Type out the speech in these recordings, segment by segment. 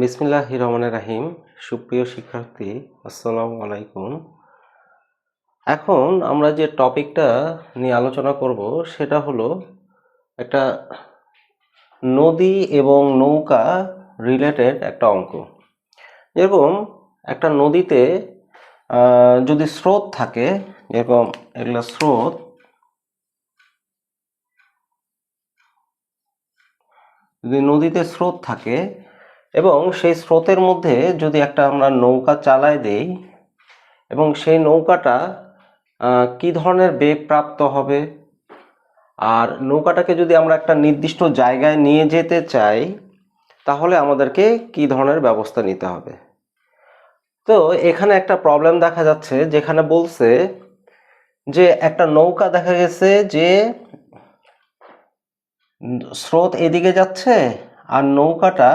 বিসমিল্লাহ রহমান রাহিম। সুপ্রিয় শিক্ষার্থী, আসসালামু আলাইকুম। এখন আমরা যে টপিকটা নিয়ে আলোচনা করব, সেটা হলো একটা নদী এবং নৌকা রিলেটেড একটা অঙ্ক। যেরকম একটা নদীতে যদি স্রোত থাকে, যেরকম এগুলো স্রোত, যদি নদীতে স্রোত থাকে এবং সেই স্রোতের মধ্যে যদি একটা আমরা নৌকা চালায় দেই, এবং সেই নৌকাটা কি ধরনের বেগ প্রাপ্ত হবে? আর নৌকাটাকে যদি আমরা একটা নির্দিষ্ট জায়গায় নিয়ে যেতে চাই, তাহলে আমাদেরকে কি ধরনের ব্যবস্থা নিতে হবে? তো এখানে একটা প্রবলেম দেখা যাচ্ছে, যেখানে বলছে যে একটা নৌকা দেখা গেছে যে স্রোত এদিকে যাচ্ছে, আর নৌকাটা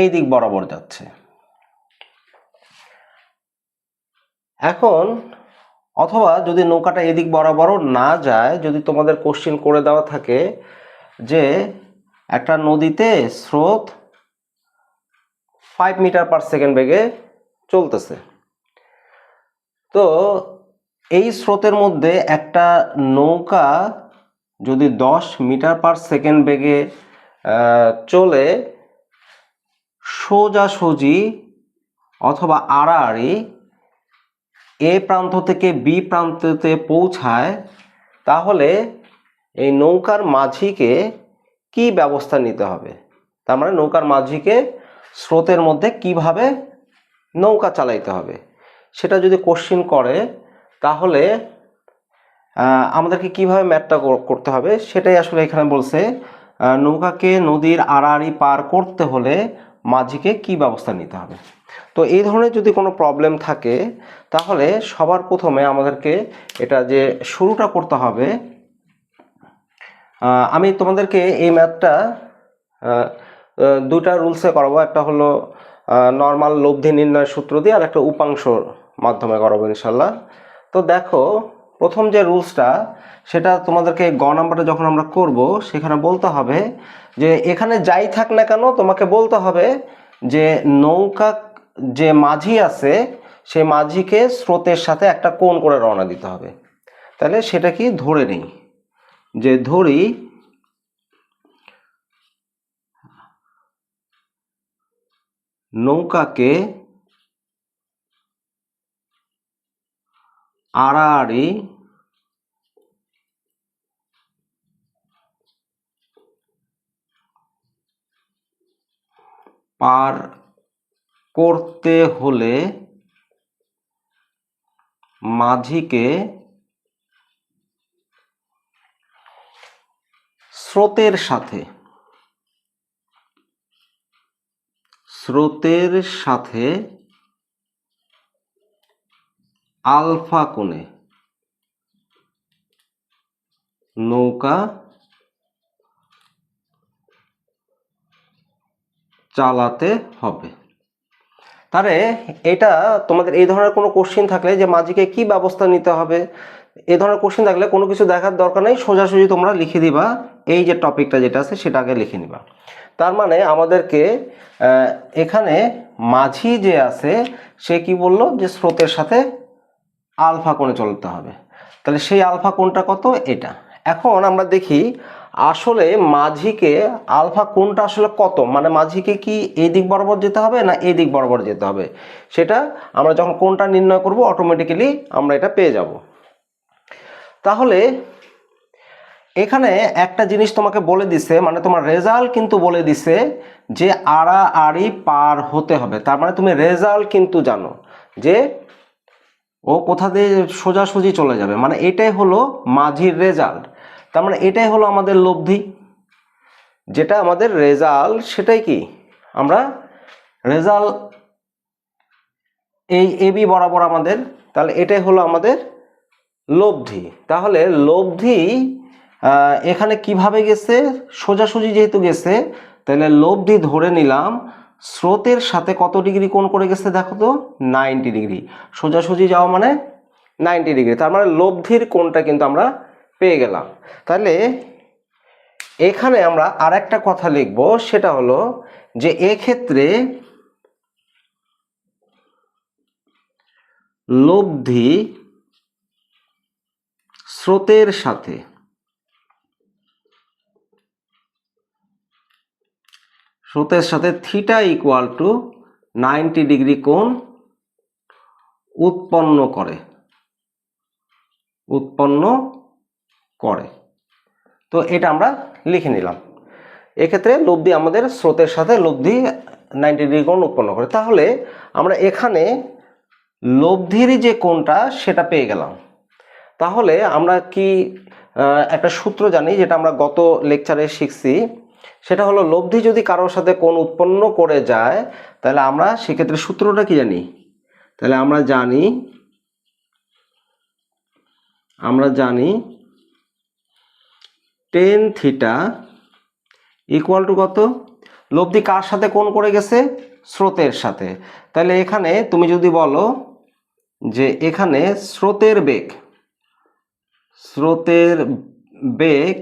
এই দিক বরাবর যাচ্ছে। এখন অথবা যদি নৌকাটা এদিক বরাবরও না যায়, যদি তোমাদের কোশ্চিন করে দেওয়া থাকে যে একটা নদীতে স্রোত ফাইভ মিটার পার সেকেন্ড বেগে চলতেছে। তো এই স্রোতের মধ্যে একটা নৌকা যদি দশ মিটার পার সেকেন্ড বেগে চলে সোজাসুজি অথবা আড়াআড়ি এ প্রান্ত থেকে বি প্রান্ততে পৌঁছায়, তাহলে এই নৌকার মাঝিকে কি ব্যবস্থা নিতে হবে? তার মানে নৌকার মাঝিকে স্রোতের মধ্যে কীভাবে নৌকা চালাইতে হবে? সেটা যদি কোশ্চিন করে, তাহলে আমাদেরকে কীভাবে ম্যাথটা কর- করতে হবে? সেটাই আসলে এখানে বলছে নৌকাকে নদীর আড়াআড়ি পার করতে হলে মাঝিকে কি ব্যবস্থা নিতে হবে? তো এই ধরনের যদি কোনো প্রবলেম থাকে, তাহলে সবার প্রথমে আমাদেরকে এটা যে শুরুটা করতে হবে আমি তোমাদেরকে এই ম্যাথটা দুটা রুলসে করাবো। একটা হলো নর্মাল লব্ধি নির্ণয় সূত্র দিয়ে আর একটা উপাংশর মাধ্যমে করাবো ইনশাল্লাহ। তো দেখো প্রথম যে রুলসটা, সেটা তোমাদেরকে গ নাম্বারটা যখন আমরা করব, সেখানে বলতে হবে যে এখানে যাই থাক না কেন, তোমাকে বলতে হবে যে নৌকা যে মাঝি আছে সেই মাঝিকে স্রোতের সাথে একটা কোণ করে রওনা দিতে হবে। তাহলে সেটা কি? ধরে নেই। যে ধরি, নৌকাকে আড়াআড়ি পার করতে হলে মাঝিকে স্রোতের সাথে স্রোতের সাথে আলফা কোণে। নৌকা চালাতে হবে। তাহলে এটা তোমাদের এই ধরনের কোনো কোশ্চিন থাকলে যে মাঝিকে কি ব্যবস্থা নিতে হবে এই ধরনের কোশ্চিন থাকলে কোনো কিছু দেখার দরকার নেই, সোজাসুজি তোমরা লিখে দিবা, এই যে টপিকটা যেটা আছে সেটা আগে লিখে নিবা। তার মানে আমাদেরকে এখানে মাঝি যে আছে, সে কি বলল? যে স্রোতের সাথে আলফা কোণে চলতে হবে। তাহলে সেই আলফা কোণটা কত? এটা। এখন আমরা দেখি আসলে মাঝিকে আলফা কোণটা আসলে কত? মানে মাঝিকে কি এই দিক বরাবর যেতে হবে না এই দিক বরাবর যেতে হবে? সেটা আমরা যখন কোণটা নির্ণয় করব অটোমেটিক্যালি আমরা এটা পেয়ে যাব। তাহলে এখানে একটা জিনিস তোমাকে বলে দিছে মানে তোমার রেজাল্ট কিন্তু বলে দিছে যে আড়াআড়ি পার হতে হবে। তার মানে তুমি রেজাল্ট কিন্তু জানো যে ও কোথা দিয়ে সোজাসুজি চলে যাবে। মানে এটাই হলো মাঝির রেজাল্ট তার মানে এটাই হলো আমাদের লব্ধি। যেটা আমাদের রেজাল্ট সেটাই কি? আমরা রেজাল্ট এই এবি বরাবর আমাদের, তাহলে এটাই হলো আমাদের লব্ধি। তাহলে লব্ধি এখানে কীভাবে গেছে? সোজাসুজি যেহেতু গেছে, তাহলে লব্ধি ধরে নিলাম স্রোতের সাথে কত ডিগ্রি কোণ করে গেছে দেখো তো? Ninety degree. সোজাসুজি যাওয়া মানে নাইনটি ডিগ্রি। তার মানে লব্ধির কোণটা কিন্তু আমরা পেয়ে গেলাম। তাহলে এখানে আমরা আর একটা কথা লিখব, সেটা হলো যে এক্ষেত্রে লব্ধি স্রোতের সাথে স্রোতের সাথে theta equal to ninety degree কোণ উৎপন্ন করে। উৎপন্ন করে। তো এটা আমরা লিখে নিলাম। এক্ষেত্রে লব্ধি আমাদের স্রোতের সাথে লব্ধি নাইনটি ডিগ্রি কোণ উৎপন্ন করে। তাহলে আমরা এখানে লব্ধির যে কোণটা সেটা পেয়ে গেলাম। তাহলে আমরা কি একটা সূত্র জানি যেটা আমরা গত লেকচারে শিখছি সেটা হলো লব্ধি যদি কারোর সাথে কোন উৎপন্ন করে যায়, তাহলে আমরা সেক্ষেত্রে সূত্রটা কি জানি? তাহলে আমরা জানি আমরা জানি টেন থিটা ইকুয়াল টু কত? লব্ধি কার সাথে কোন করে গেছে? স্রোতের সাথে। তাহলে এখানে তুমি যদি বলো যে এখানে স্রোতের বেগ স্রোতের বেগ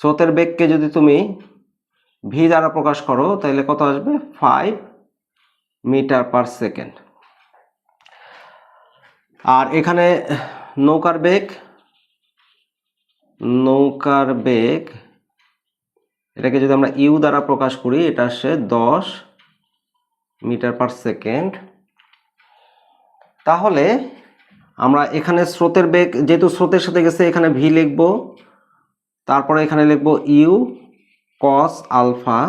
স্রোতের বেগকে যদি তুমি ভি দ্বারা প্রকাশ করো, তাহলে কত আসবে? ফাইভ মিটার পার সেকেন্ড আর এখানে নৌকার বেগ নৌকার বেগ, এটাকে যদি আমরা ইউ দ্বারা প্রকাশ করি, এটা আসছে দশ মিটার পার সেকেন্ড তাহলে আমরা এখানে স্রোতের বেগ, যেহেতু স্রোতের সাথে গেছে, এখানে ভি লিখব। তারপরে এখানে লিখব ইউ কস আলফা,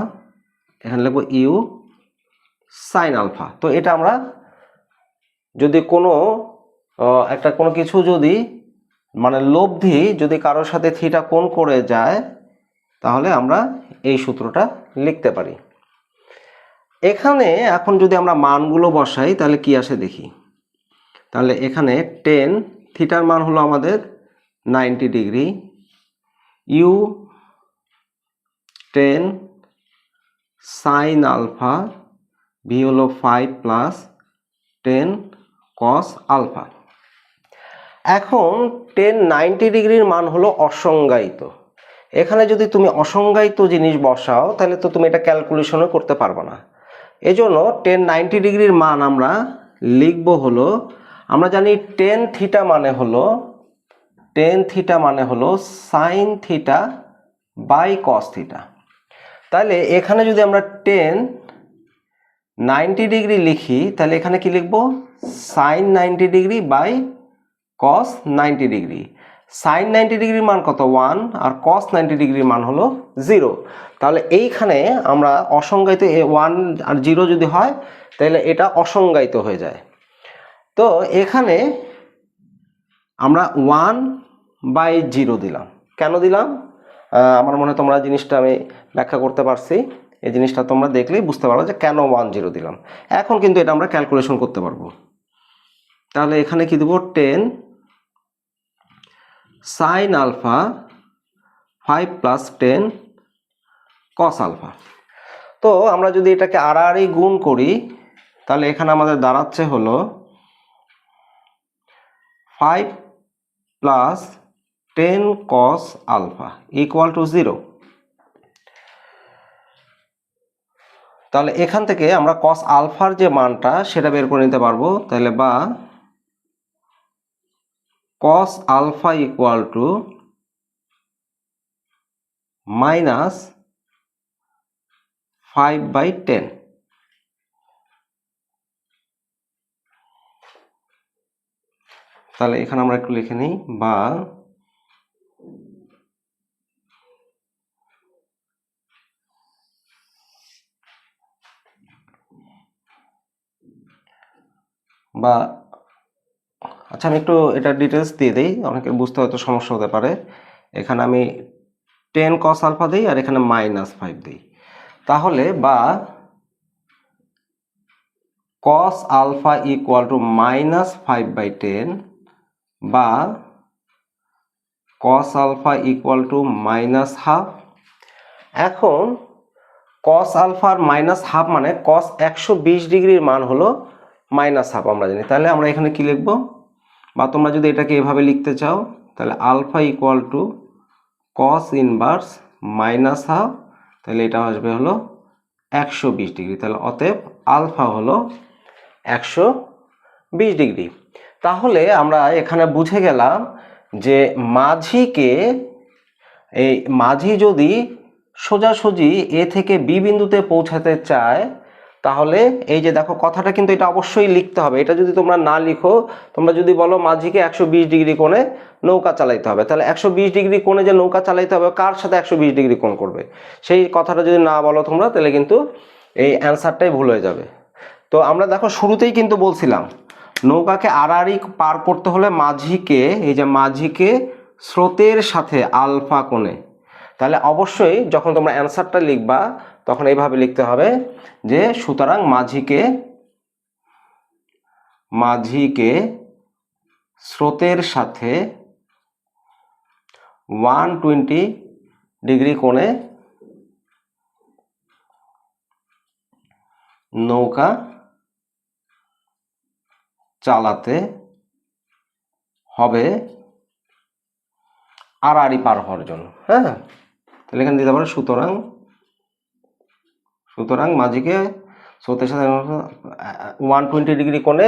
এখানে লিখব ইউ সাইন আলফা। তো এটা আমরা যদি কোনো একটা কোনো কিছু যদি মানে লব্ধি যদি কারোর সাথে থিটা কোণ করে যায়, তাহলে আমরা এই সূত্রটা লিখতে পারি। এখানে এখন যদি আমরা মানগুলো বসাই, তাহলে কি আসে দেখি? তাহলে এখানে টেন, থিটার মান হলো আমাদের ninety degree. U ten sine alpha V হলো five plus ten cos alpha এখন টেন নাইনটি ডিগ্রির মান হলো অসংজ্ঞায়িত। এখানে যদি তুমি অসংজ্ঞায়িত জিনিস বসাও, তাহলে তো তুমি এটা ক্যালকুলেশনও করতে পারবে না। এজন্য টেন নাইনটি ডিগ্রির মান আমরা লিখব হলো, আমরা জানি টেন থিটা মানে হলো টেন থিটা মানে হলো sine theta by cos theta তাহলে এখানে যদি আমরা টেন নাইনটি ডিগ্রি লিখি তাহলে এখানে কি লিখব? Sine ninety degree by cos ninety degree sine ninety ডিগ্রির মান কত? ওয়ান আর কস নাইনটি ডিগ্রির মান হলো জিরো তাহলে এইখানে আমরা অসংজ্ঞায়িত ওয়ান আর জিরো যদি হয় তাহলে এটা অসংজ্ঞায়িত হয়ে যায়। তো এখানে আমরা ওয়ান বাই জিরো দিলাম। কেন দিলাম? আমার মনে তোমরা জিনিসটা আমি ব্যাখ্যা করতে পারছি। এই জিনিসটা তোমরা দেখলেই বুঝতে পারবে যে কেন ওয়ান জিরো দিলাম। এখন কিন্তু এটা আমরা ক্যালকুলেশন করতে পারব। তাহলে এখানে কি দেবো? Ten sine alpha five plus ten cos alpha তো আমরা যদি এটাকে আড়াআড়ি গুণ করি, তাহলে এখানে আমাদের দাঁড়াচ্ছে হলো five plus ten cos alpha equal to zero তাহলে এখান থেকে আমরা কস আলফার যে মানটা, সেটা বের করে নিতে পারব। তাহলে বা cos alpha equal to minus 5 by 10 তাহলে এখানে আমরা একটু লিখে নিই, বা বা আচ্ছা আমি একটু এটা ডিটেলস দিয়ে দিই। অনেকের বুঝতে হয়তো সমস্যা হতে পারে। এখানে আমি টেন কস আলফা দিই আর এখানে মাইনাস ফাইভ দিই। তাহলে বা cos alpha equal to minus five by ten বা cos alpha equal to minus half এখন কস আলফার মাইনাস হাফ মানে কস একশো বিশ ডিগ্রির মান হলো মাইনাস হাফ আমরা জানি। তাহলে আমরা এখানে কি লিখব? বা তোমরা যদি এটাকে এভাবে লিখতে চাও, তাহলে alpha equal to cos inverse minus half তাহলে এটা আসবে হলো একশো বিশ ডিগ্রি তাহলে অতএব আলফা হলো একশো বিশ ডিগ্রি তাহলে আমরা এখানে বুঝে গেলাম যে মাঝিকে, এই মাঝি যদি সোজাসুজি এ থেকে বি বিন্দুতে পৌঁছাতে চায় তাহলে এই যে দেখো কথাটা কিন্তু এটা অবশ্যই লিখতে হবে। এটা যদি তোমরা না লিখো, তোমরা যদি বলো মাঝিকে একশো বিশ ডিগ্রি কোণে নৌকা চালাইতে হবে, তাহলে একশো বিশ ডিগ্রি কোণে যে নৌকা চালাইতে হবে, কার সাথে একশো বিশ ডিগ্রি কোণ করবে? সেই কথাটা যদি না বলো তোমরা, তাহলে কিন্তু এই অ্যান্সারটাই ভুল হয়ে যাবে। তো আমরা দেখো শুরুতেই কিন্তু বলছিলাম, নৌকাকে আড়াআড়ি পার করতে হলে মাঝিকে, এই যে মাঝিকে স্রোতের সাথে আলফা কোণে। তাহলে অবশ্যই যখন তোমরা অ্যান্সারটা লিখবা তখন এইভাবে লিখতে হবে যে সুতরাং মাঝিকে মাঝিকে স্রোতের সাথে ওয়ান টোয়েন্টি ডিগ্রি কোণে নৌকা চালাতে হবে আড়াআড়ি পার হওয়ার জন্য হ্যাঁ? তাহলে এখানে দিতে পারো সুতরাং সুতরাং মাঝিকে স্রোতের সাথে ওয়ান টোয়েন্টি ডিগ্রি কোণে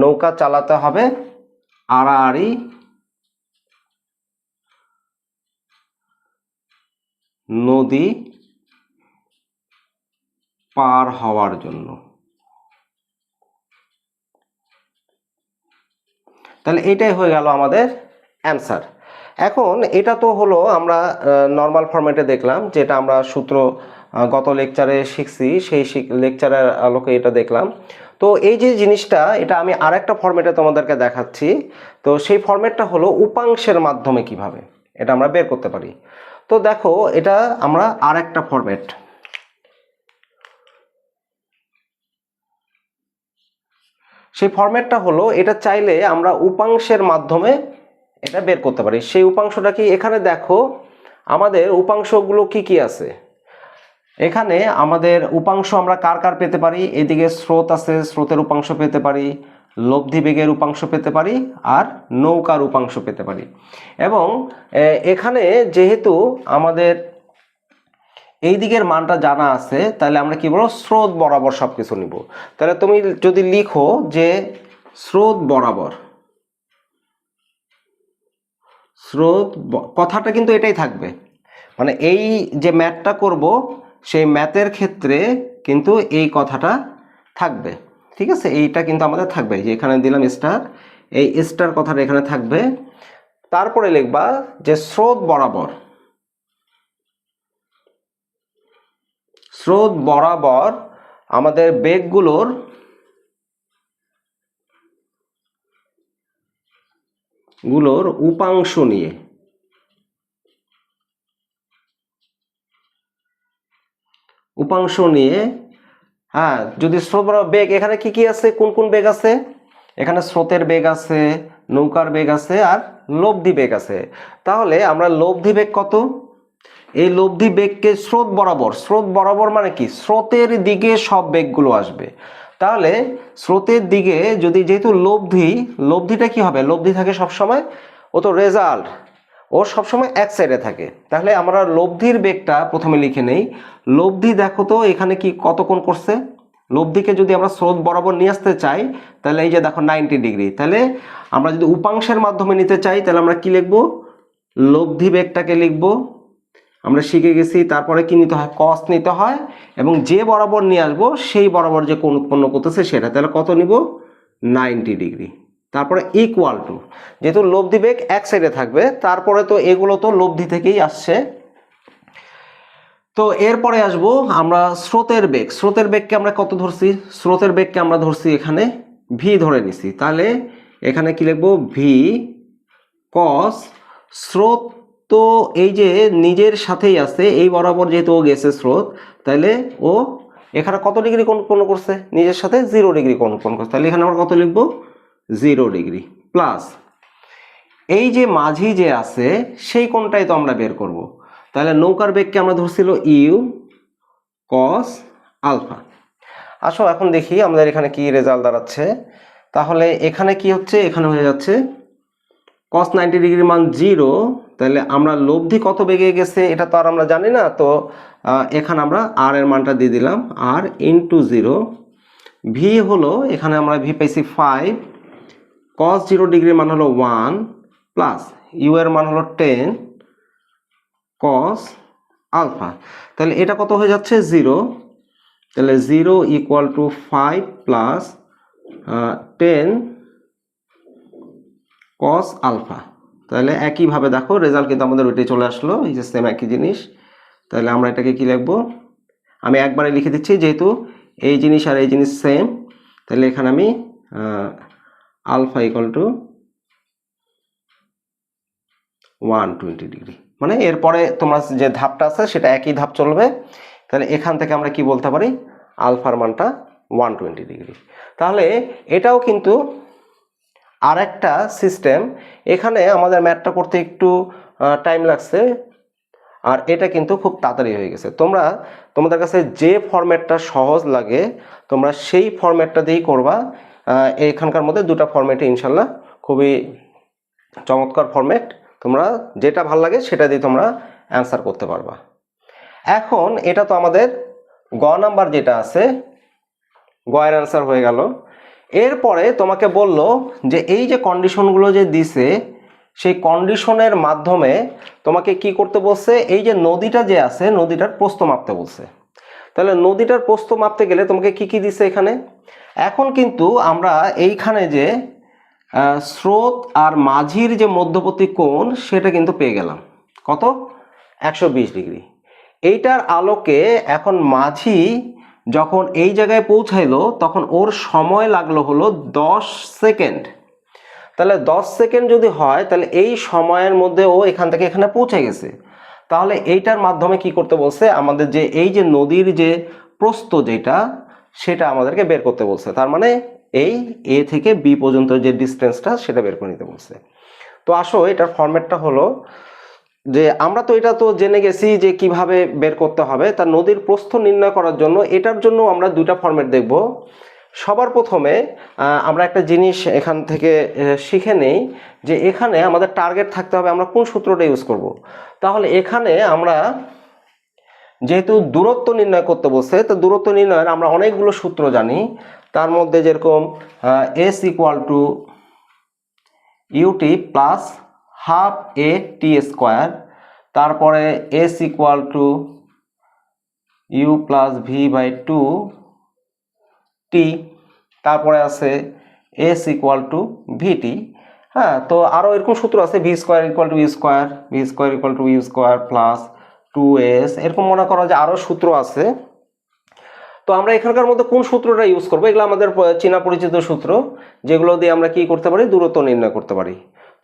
নৌকা চালাতে হবে। আড়াআড়ি নদী পার হওয়ার জন্য। তাহলে এটাই হয়ে গেল আমাদের অ্যান্সার এখন এটা তো হলো আমরা নর্মাল ফরম্যাটে দেখলাম, যেটা আমরা সূত্র গত লেকচারে শিখছি, সেই লেকচারের আলোকে এটা দেখলাম। তো এই যে জিনিসটা, এটা আমি আরেকটা ফরম্যাটে তোমাদেরকে দেখাচ্ছি। তো সেই ফরম্যাটটা হলো উপাংশের মাধ্যমে কীভাবে, এটা আমরা বের করতে পারি। তো দেখো, এটা আমরা আর একটা ফরম্যাট সেই ফরম্যাটটা হলো, এটা চাইলে আমরা উপাংশের মাধ্যমে এটা বের করতে পারি। সেই উপাংশটা কি? এখানে দেখো, আমাদের উপাংশগুলো কি কি আছে? এখানে আমাদের উপাংশ আমরা কার কার পেতে পারি? এদিকে স্রোত আছে, স্রোতের উপাংশ পেতে পারি লব্ধি বেগের উপাংশ পেতে পারি আর নৌকার উপাংশ পেতে পারি। এবং এখানে যেহেতু আমাদের এই দিকের মানটা জানা আছে, তাহলে আমরা কি বলব? স্রোত বরাবর সব কিছু নিব। তাহলে তুমি যদি লিখো যে স্রোত বরাবর, স্রোত কথাটা কিন্তু এটাই থাকবে। মানে এই যে ম্যাথটা করব সেই ম্যাথের ক্ষেত্রে কিন্তু এই কথাটা থাকবে। ঠিক আছে? এইটা কিন্তু আমাদের থাকবে। যে এখানে দিলাম স্টার এই স্টার কথাটা এখানে থাকবে। তারপরে লিখবা যে স্রোত বরাবর। স্রোত বরাবর আমাদের বেগগুলোর গুলোর উপাংশ নিয়ে। উপাংশ নিয়ে হ্যাঁ যদি স্রোত বরাবর বেগ, এখানে কি কি আছে? কোন কোন বেগ আছে? এখানে স্রোতের বেগ আছে, নৌকার বেগ আছে, আর লব্ধি বেগ আছে। তাহলে আমরা লব্ধি বেগ কত? এই লব্ধি বেগকে স্রোত বরাবর স্রোত বরাবর মানে কি? স্রোতের দিকে সব বেগগুলো আসবে। তাহলে স্রোতের দিকে যদি যেহেতু লব্ধি, লব্ধিটা কি হবে? লব্ধি থাকে সবসময়, ও তো রেজাল্ট ও সবসময় এক সাইডে থাকে। তাহলে আমরা লব্ধির বেগটা প্রথমে লিখে নেই। লব্ধি দেখো তো, এখানে কি কত কোণ করছে? লব্ধিকে যদি আমরা স্রোত বরাবর নিয়ে আসতে চাই, তাহলে এই যে দেখো নাইনটি ডিগ্রি তাহলে আমরা যদি উপাংশের মাধ্যমে নিতে চাই, তাহলে আমরা কি লিখব? লব্ধি বেগটাকে লিখব। আমরা শিখে গেছি, তারপরে কি নিতে হয়? কস নিতে হয়। এবং যে বরাবর নিয়ে আসব, সেই বরাবর যে কোণ উৎপন্ন করতেছে সেটা। তাহলে কত নিব? নাইনটি ডিগ্রি তারপরে ইকুয়াল টু যেহেতু লব্ধি বেগ এক সাইডে থাকবে, তারপরে তো এগুলো তো লব্ধি থেকেই আসছে। তো এরপরে আসব আমরা স্রোতের বেগ। স্রোতের বেগকে আমরা কত ধরছি? স্রোতের বেগকে আমরা ধরছি এখানে ভি ধরে নিছি। তাহলে এখানে কি লিখব? ভি কস স্রোত তো এই যে নিজের সাথেই আছে, এই বরাবর যেহেতু ও গেছে স্রোত, তাহলে ও এখানে কত ডিগ্রি কোণ কোণ করছে? নিজের সাথে জিরো ডিগ্রি কোণ কোণ করছে। তাহলে এখানে আমরা কত লিখব? Zero degree plus. এই যে মাঝি যে আছে, সেই কোণটাই তো আমরা বের করব। তাহলে নৌকার বেগকে আমরা ধরছিল ইউ কস আলফা। আসো, এখন দেখি আমাদের এখানে কি রেজাল্ট দাঁড়াচ্ছে। তাহলে এখানে কি হচ্ছে? এখানে হয়ে যাচ্ছে কস নাইনটি ডিগ্রির মান জিরো। তাহলে আমরা লব্ধি কত বেগে গেছে এটা তো আর আমরা জানি না। তো এখানে আমরা আর এর মানটা দিয়ে দিলাম। আর ইন্টু জিরো। ভি হলো, এখানে আমরা ভি পাইছি ফাইভ। কস জিরো ডিগ্রির মান হলো ওয়ান প্লাস ইউ এর মান হলো টেন কস আলফা তাহলে এটা কত হয়ে যাচ্ছে? জিরো তাহলে zero equal to five plus ten cos alpha তাহলে একইভাবে দেখো রেজাল্ট কিন্তু আমাদের ওইটাই চলে আসলো, এই যে সেম একই জিনিস। তাহলে আমরা এটাকে কি লিখব? আমি একবারে লিখে দিচ্ছি যেহেতু এই জিনিস আর এই জিনিস সেম তাহলে এখানে আমি alpha equal to one twenty degree মানে এরপরে তোমার যে ধাপটা আছে, সেটা একই ধাপ চলবে। তাহলে এখান থেকে আমরা কি বলতে পারি? আলফার মানটা ওয়ান টোয়েন্টি ডিগ্রি তাহলে এটাও কিন্তু আর একটা সিস্টেম এখানে আমাদের ম্যাথটা করতে একটু টাইম লাগছে। আর এটা কিন্তু খুব তাড়াতাড়ি হয়ে গেছে। তোমরা, তোমাদের কাছে যে ফরম্যাটটা সহজ লাগে, তোমরা সেই ফরম্যাটটা দিয়েই করবা। এখানকার মধ্যে দুটো ফরম্যাটে ইনশাল্লাহ খুবই চমৎকার ফরম্যাট তোমরা যেটা ভালো লাগে সেটা দিয়ে তোমরা অ্যান্সার করতে পারবা। এখন এটা তো আমাদের গ নাম্বার যেটা আছে গয়ের অ্যান্সার হয়ে গেল। এরপরে তোমাকে বলল যে এই যে কন্ডিশনগুলো যে দিছে, সেই কন্ডিশনের মাধ্যমে তোমাকে কি করতে বলছে, এই যে নদীটা যে আছে, নদীটার প্রস্থ মাপতে বলছে। তাহলে নদীটার প্রস্থ মাপতে গেলে তোমাকে কি কি দিছে এখানে? এখন কিন্তু আমরা এইখানে যে স্রোত আর মাঝির যে মধ্যবর্তী কোণ, সেটা কিন্তু পেয়ে গেলাম। কত? একশো বিশ ডিগ্রি। এইটার আলোকে এখন মাঝি যখন এই জায়গায় পৌঁছাইলো, তখন ওর সময় লাগল হলো দশ সেকেন্ড। তাহলে দশ সেকেন্ড যদি হয়, তাহলে এই সময়ের মধ্যে ও এখান থেকে এখানে পৌঁছে গেছে। তাহলে এইটার মাধ্যমে কি করতে বলছে? আমাদের যে, এই যে নদীর যে প্রস্ত যেটা সেটা আমাদেরকে বের করতে বলছে। তার মানে এই এ থেকে বি পর্যন্ত যে ডিস্টেন্সটা সেটা বের করে নিতে বলছে। তো আসো, এটার ফরম্যাটটা হলো যে আমরা তো এটা তো জেনে গেছি যে কীভাবে বের করতে হবে। তা নদীর প্রস্থ নির্ণয় করার জন্য এটার জন্য আমরা দুইটা ফরম্যাট দেখব। সবার প্রথমে আমরা একটা জিনিস এখান থেকে শিখে নেই যে এখানে আমাদের টার্গেট থাকতে হবে আমরা কোন সূত্রটা ইউজ করব। তাহলে এখানে আমরা যেহেতু দূরত্ব নির্ণয় করতে বলছে, তো দূরত্ব নির্ণয়ের আমরা অনেকগুলো সূত্র জানি। তার মধ্যে যেরকম s equal to u t plus half a t square তারপরে s equal to u plus v by two t তারপরে আছে এস ইকুয়াল টু ভিটি হ্যাঁ তো আরও এরকম সূত্র আছে v square equal to u square v square equal to u square plus two s এরকম মনে করো যে আরও সূত্র আছে। তো আমরা এখানকার মধ্যে কোন সূত্রটা ইউজ করব? এগুলো আমাদের চেনা পরিচিত সূত্র যেগুলো দিয়ে আমরা কি করতে পারি? দূরত্ব নির্ণয় করতে পারি।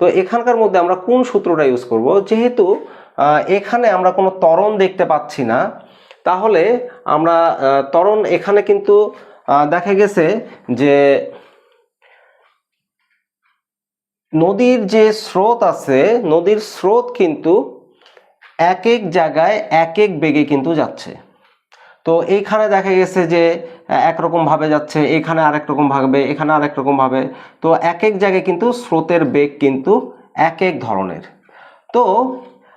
তো এখানকার মধ্যে আমরা কোন সূত্রটা ইউজ করব? যেহেতু এখানে আমরা কোনো ত্বরণ দেখতে পাচ্ছি না তাহলে আমরা আহ, ত্বরণ এখানে কিন্তু দেখা গেছে যে নদীর যে স্রোত আছে নদীর স্রোত কিন্তু এক এক জায়গায় এক এক বেগে কিন্তু যাচ্ছে। তো এইখানে দেখা গেছে যে একরকম ভাবে যাচ্ছে, এখানে আরেক রকম ভাবে, এখানে আরেক রকম ভাবে। তো এক এক জায়গায় কিন্তু স্রোতের বেগ কিন্তু এক এক ধরনের। তো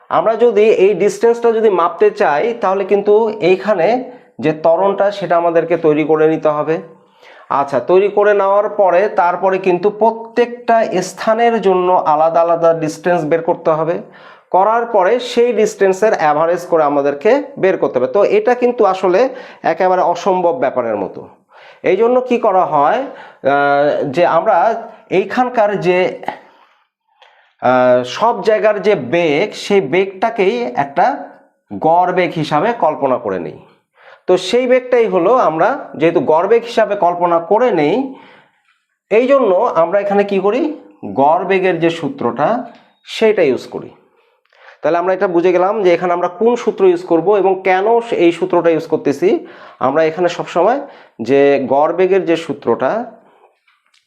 আমরা যদি এই ডিস্টেন্সটা যদি মাপতে চাই, তাহলে কিন্তু এইখানে যে ত্বরণটা, সেটা আমাদেরকে তৈরি করে নিতে হবে। আচ্ছা তৈরি করে নেওয়ার পরে তারপরে কিন্তু প্রত্যেকটা স্থানের জন্য আলাদা আলাদা ডিস্টেন্স বের করতে হবে। করার পরে সেই ডিস্টেন্সের অ্যাভারেজ করে আমাদেরকে বের করতে হবে। তো এটা কিন্তু আসলে একেবারে অসম্ভব ব্যাপারের মতো। এই জন্য কী করা হয় যে আমরা এইখানকার যে সব জায়গার যে বেগ, সেই বেগটাকেই একটা গড় বেগ হিসাবে কল্পনা করে নিই। তো সেই বেগটাই হলো আমরা যেহেতু গড় বেগ হিসাবে কল্পনা করে নেই এই জন্য আমরা এখানে কি করি? গড় বেগের যে সূত্রটা, সেটা ইউজ করি। তাহলে আমরা এটা বুঝে গেলাম যে এখানে আমরা কোন সূত্র ইউজ করব এবং কেন এই সূত্রটা ইউজ করতেছি। আমরা এখানে সবসময় যে গড়বেগের যে সূত্রটা,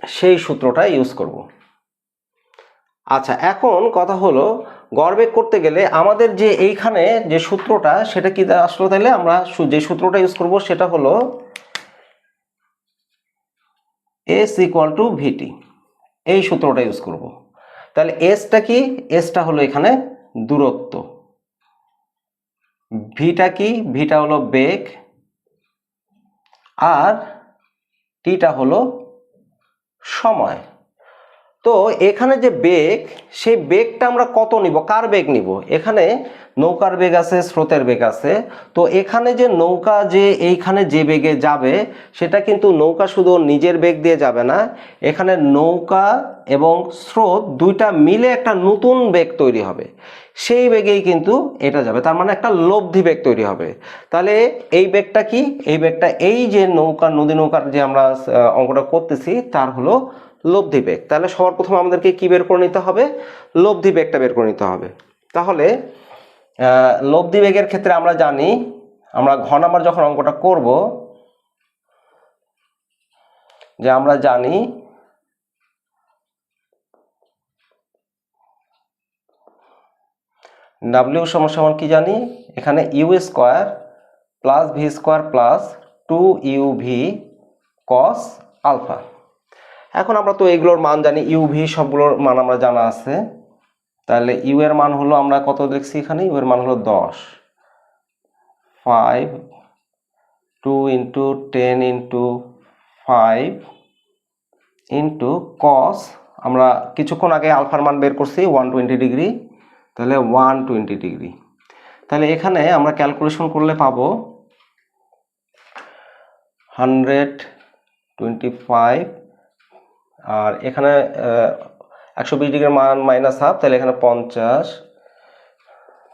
সেই সূত্রটা ইউজ করব। আচ্ছা এখন কথা হলো গড়বেগ করতে গেলে আমাদের যে এইখানে যে সূত্রটা, সেটা কি আসলো তাহলে আমরা যে সূত্রটা ইউজ করব সেটা হলো এস ইকুয়াল টু ভিটি এই সূত্রটা ইউজ করব। তাহলে এসটা কি? এসটা হলো এখানে দূরত্ব। ভিটা কি? ভিটা হলো বেগ। আর টিটা হলো সময়। তো এখানে যে বেগ, সেই বেগটা আমরা কত নিব? কার বেগ নিব? এখানে নৌকার বেগ আছে, স্রোতের বেগ আছে। তো এখানে যে নৌকা যে এইখানে যে বেগে যাবে, সেটা কিন্তু নৌকা শুধু নিজের বেগ দিয়ে যাবে না। এখানে নৌকা এবং স্রোত দুইটা মিলে একটা নতুন বেগ তৈরি হবে। সেই বেগেই কিন্তু এটা যাবে। তার মানে একটা লব্ধি বেগ তৈরি হবে। তাহলে এই বেগটা কি? এই বেগটা এই যে নৌকা, নদী নৌকার যে আমরা অঙ্কটা করতেছি, তার হলো লব্ধি বেগ তাহলে সবার প্রথমে আমাদেরকে কি বের করে নিতে হবে? লব্ধি বেগটা বের করে নিতে হবে। তাহলে লব্ধি বেগের ক্ষেত্রে আমরা জানি, আমরা ঘ নাম্বার যখন অঙ্কটা করব, যে আমরা জানি ডাব্লিউ সমান কি জানি? এখানে u square plus v square plus two u v cos alpha এখন আমরা তো এগুলোর মান জানি ইউ ভি সবগুলোর মান আমরা জানা আছে। তাহলে ইউ এর মান হলো আমরা কত দেখছি এখানে? ইউ এর মান হলো দশ। Five two into ten into five into cos আমরা কিছুক্ষণ আগে আলফার মান বের করছি ওয়ান টোয়েন্টি ডিগ্রি তাহলে ওয়ান টোয়েন্টি ডিগ্রি তাহলে এখানে আমরা ক্যালকুলেশন করলে পাবো হান্ড্রেড টোয়েন্টি ফাইভ আর এখানে একশো বিশ ডিগ্রির মান মাইনাস হাফ তাহলে এখানে পঞ্চাশ।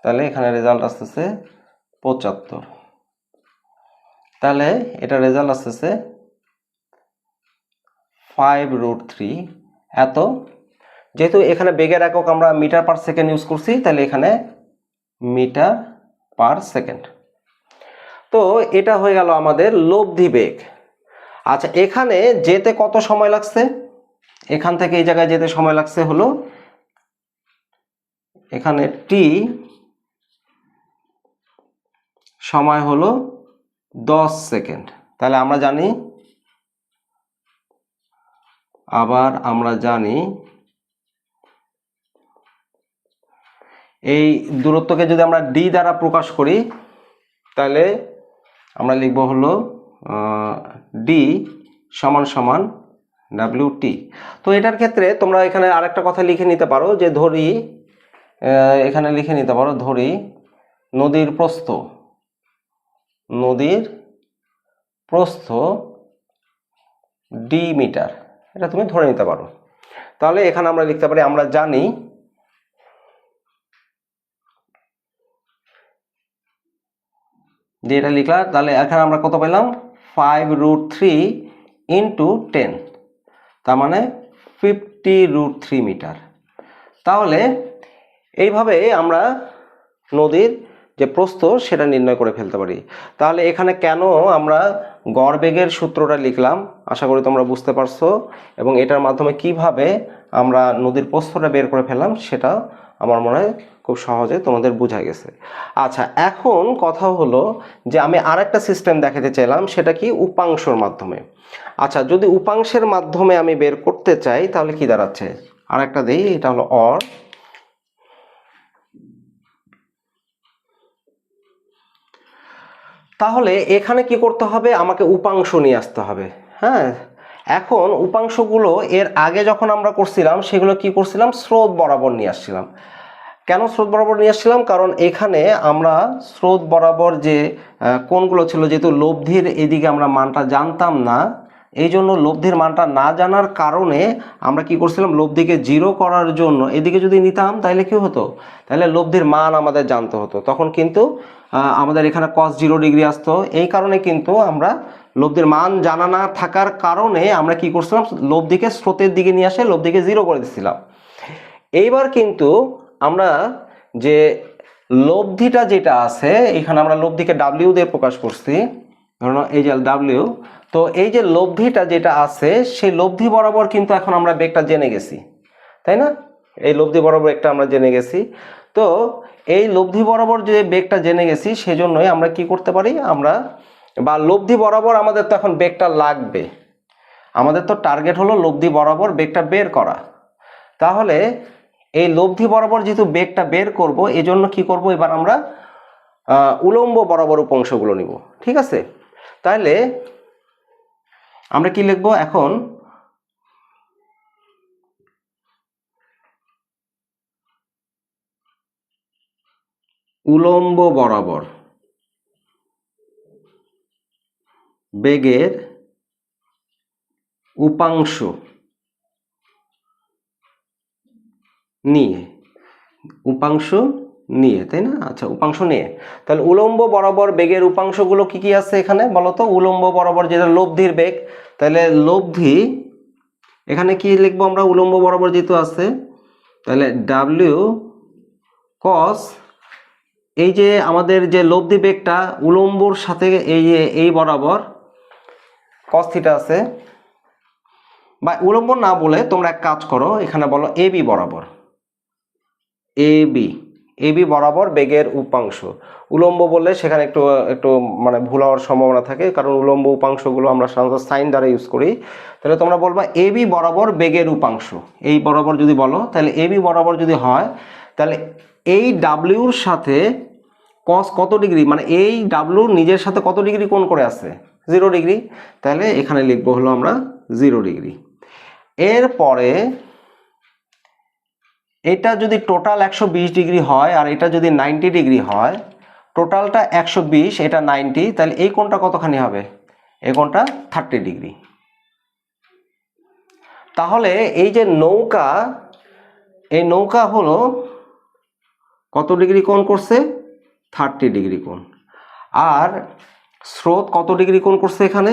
তাহলে এখানে রেজাল্ট আসতেছে পঁচাত্তর। তাহলে এটা রেজাল্ট আসতেছে ফাইভ রুট থ্রি এত। যেহেতু এখানে বেগের একক আমরা মিটার পার সেকেন্ড ইউজ করছি, তাহলে এখানে মিটার পার সেকেন্ড তো এটা হয়ে গেল আমাদের লব্ধি বেগ। আচ্ছা এখানে যেতে কত সময় লাগছে? এখান থেকে এই জায়গায় যেতে সময় লাগছে হলো এখানে টি সময় হলো দশ সেকেন্ড। তাহলে আমরা জানি, আবার আমরা জানি এই দূরত্বকে যদি আমরা ডি দ্বারা প্রকাশ করি, তাহলে আমরা লিখব হলো ডি সমান সমান ডাব্লিউ তো এটার ক্ষেত্রে তোমরা এখানে আরেকটা কথা লিখে নিতে পারো যে ধরি এখানে লিখে নিতে পারো ধরি নদীর প্রস্থ। নদীর প্রস্থ ডি মিটার এটা তুমি ধরে নিতে পারো। তাহলে এখানে আমরা লিখতে পারি, আমরা জানি যে এটা লিখলাম, তাহলে এখানে আমরা কত পেলাম? Five root three into ten তার মানে ফিফটি রুট থ্রি মিটার তাহলে এইভাবে আমরা নদীর যে প্রস্থ, সেটা নির্ণয় করে ফেলতে পারি। তাহলে এখানে কেন আমরা গড় বেগের সূত্রটা লিখলাম? আশা করি তোমরা বুঝতে পারছ। এবং এটার মাধ্যমে কীভাবে আমরা নদীর প্রস্থটা বের করে ফেললাম, সেটা আমার মনে হয় খুব সহজে তোমাদের বোঝা গেছে। আচ্ছা এখন কথা হলো যে আমি আরেকটা সিস্টেম দেখাতে চাইলাম, সেটা কি উপাংশর মাধ্যমে। আচ্ছা যদি উপাংশের মাধ্যমে আমি বের করতে চাই, তাহলে কি দাঁড়াচ্ছে? আরেকটা দিই, এটা হলো অর। তাহলে এখানে কি করতে হবে? আমাকে উপাংশ নিয়ে আসতে হবে। হ্যাঁ? এখন উপাংশগুলো এর আগে যখন আমরা করছিলাম, সেগুলো কি করছিলাম? স্রোত বরাবর নিয়ে আসছিলাম। কেন স্রোত বরাবর নিয়ে আসছিলাম? কারণ এখানে আমরা স্রোত বরাবর যে কোনগুলো ছিল, যেহেতু লব্ধির এদিকে আমরা মানটা জানতাম না এই জন্য লব্ধির মানটা না জানার কারণে আমরা কি করছিলাম? লব্ধিকে জিরো করার জন্য এদিকে যদি নিতাম, তাহলে কি হতো? তাহলে লব্ধির মান আমাদের জানতে হতো। তখন কিন্তু আমাদের এখানে কস জিরো ডিগ্রি আসতো। এই কারণে কিন্তু আমরা লব্ধির মান জানা না থাকার কারণে আমরা কি করছিলাম? লব্ধিকে স্রোতের দিকে নিয়ে আসে লব্ধিকে জিরো করে দিচ্ছিলাম এইবার কিন্তু আমরা যে লব্ধিটা যেটা আছে, এখানে আমরা লব্ধিকে ডাব্লিউ দিয়ে প্রকাশ করছি। ধরুন এই যে ডাব্লিউ তো এই যে লব্ধিটা যেটা আছে, সেই লব্ধি বরাবর কিন্তু এখন আমরা বেগটা জেনে গেছি, তাই না? এই লব্ধি বরাবর একটা আমরা জেনে গেছি। তো এই লব্ধি বরাবর যে বেগটা জেনে গেছি, সেজন্যই আমরা কি করতে পারি? আমরা, বা লব্ধি বরাবর আমাদের তো এখন বেগটা লাগবে। আমাদের তো টার্গেট হলো লব্ধি বরাবর বেগটা বের করা। তাহলে এই লব্ধি বরাবর যেহেতু বেগটা বের করব, এজন্য কি করব? এবার আমরা উলম্ব বরাবর উপাংশগুলো নিব। ঠিক আছে? তাহলে আমরা কি লিখব এখন? উলম্ব বরাবর বেগের উপাংশ নিয়ে। উপাংশ নিয়ে, তাই না? আচ্ছা উপাংশ নিয়ে। তাহলে উলম্ব বরাবর বেগের উপাংশগুলো কি কি আছে এখানে বলতো? উলম্ব বরাবর যেটা লব্ধির বেগ, তাহলে লব্ধি, এখানে কি লিখব আমরা? উলম্ব বরাবর যেহেতু আছে, তাহলে ডাব্লিউ কস, এই যে আমাদের যে লব্ধি বেগটা উলম্বর সাথে এই যে এই বরাবর কস থিটা আছে, বা উলম্ব না বলে তোমরা এক কাজ করো, এখানে বলো এ বি বরাবর। এ বি এ বি বরাবর বেগের উপাংশ। উলম্ব বললে সেখানে একটু একটু মানে ভুল হওয়ার সম্ভাবনা থাকে, কারণ উলম্ব উপাংশগুলো আমরা সাধারণত সাইন দ্বারা ইউজ করি। তাহলে তোমরা বলবা এ বি বরাবর বেগের উপাংশ। এই বরাবর যদি বলো, তাহলে এ বি বরাবর যদি হয়, তাহলে এই ডাব্লিউর সাথে কস কত ডিগ্রি? মানে এই ডাব্লিউর নিজের সাথে কত ডিগ্রি কোণ করে আছে? Zero degree. তাহলে এখানে লিখব হলো আমরা জিরো ডিগ্রি। এরপরে এটা যদি টোটাল একশো বিশ ডিগ্রি হয় আর এটা যদি নাইনটি ডিগ্রি হয় টোটালটা একশো বিশ, এটা নাইনটি, তাহলে এই কোণটা কতখানি হবে? এই কোণটা থার্টি ডিগ্রি। তাহলে এই যে নৌকা, এই নৌকা হলো কত ডিগ্রি কোণ করছে? থার্টি ডিগ্রি কোণ। আর স্রোত কত ডিগ্রি কোণ করছে এখানে?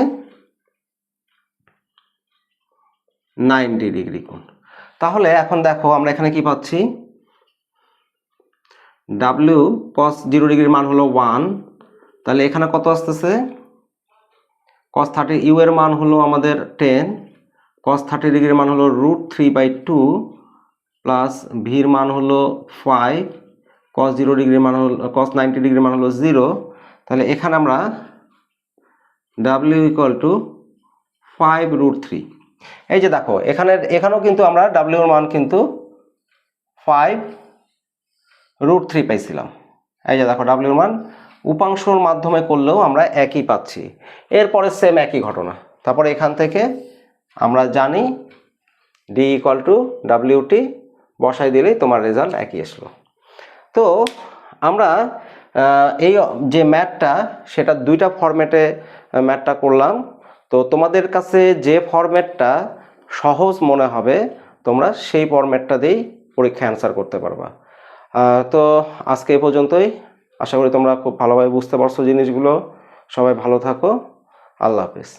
নাইনটি ডিগ্রি কোণ। তাহলে এখন দেখো আমরা এখানে কি পাচ্ছি? ডাব্লিউ কস জিরো ডিগ্রির মান হলো ওয়ান তাহলে এখানে কত আসতেছে? কস থার্টি ইউ এর মান হলো আমাদের টেন কস থার্টি ডিগ্রির মান হলো root three by two plus ভির মান হলো ফাইভ কস জিরো ডিগ্রির মান হলো কস নাইনটি ডিগ্রির মান হলো জিরো তাহলে এখানে আমরা W equal to five root three এই যে দেখো এখানে এখানেও কিন্তু আমরা ডাব্লিউর মান কিন্তু ফাইভ রুট থ্রি পাইছিলাম। এই যে দেখো ডাব্লিউর মান উপাংশর মাধ্যমে করলেও আমরা একই পাচ্ছি। এরপরে সেম একই ঘটনা। তারপরে এখান থেকে আমরা জানি ডি ইকুয়াল টু ডাব্লিউটি বসাই দিলেই তোমার রেজাল্ট একই আসলো। তো আমরা এই যে ম্যাথটা সেটা দুইটা ফরম্যাটে ম্যাথটা করলাম। তো তোমাদের কাছে যে ফরম্যাটটা সহজ মনে হবে, তোমরা সেই ফরম্যাটটা দিয়েই পরীক্ষা অ্যান্সার করতে পারবা। তো আজকে এ পর্যন্তই। আশা করি তোমরা খুব ভালোভাবে বুঝতে পারছ জিনিসগুলো। সবাই ভালো থাকো। আল্লাহ হাফেজ।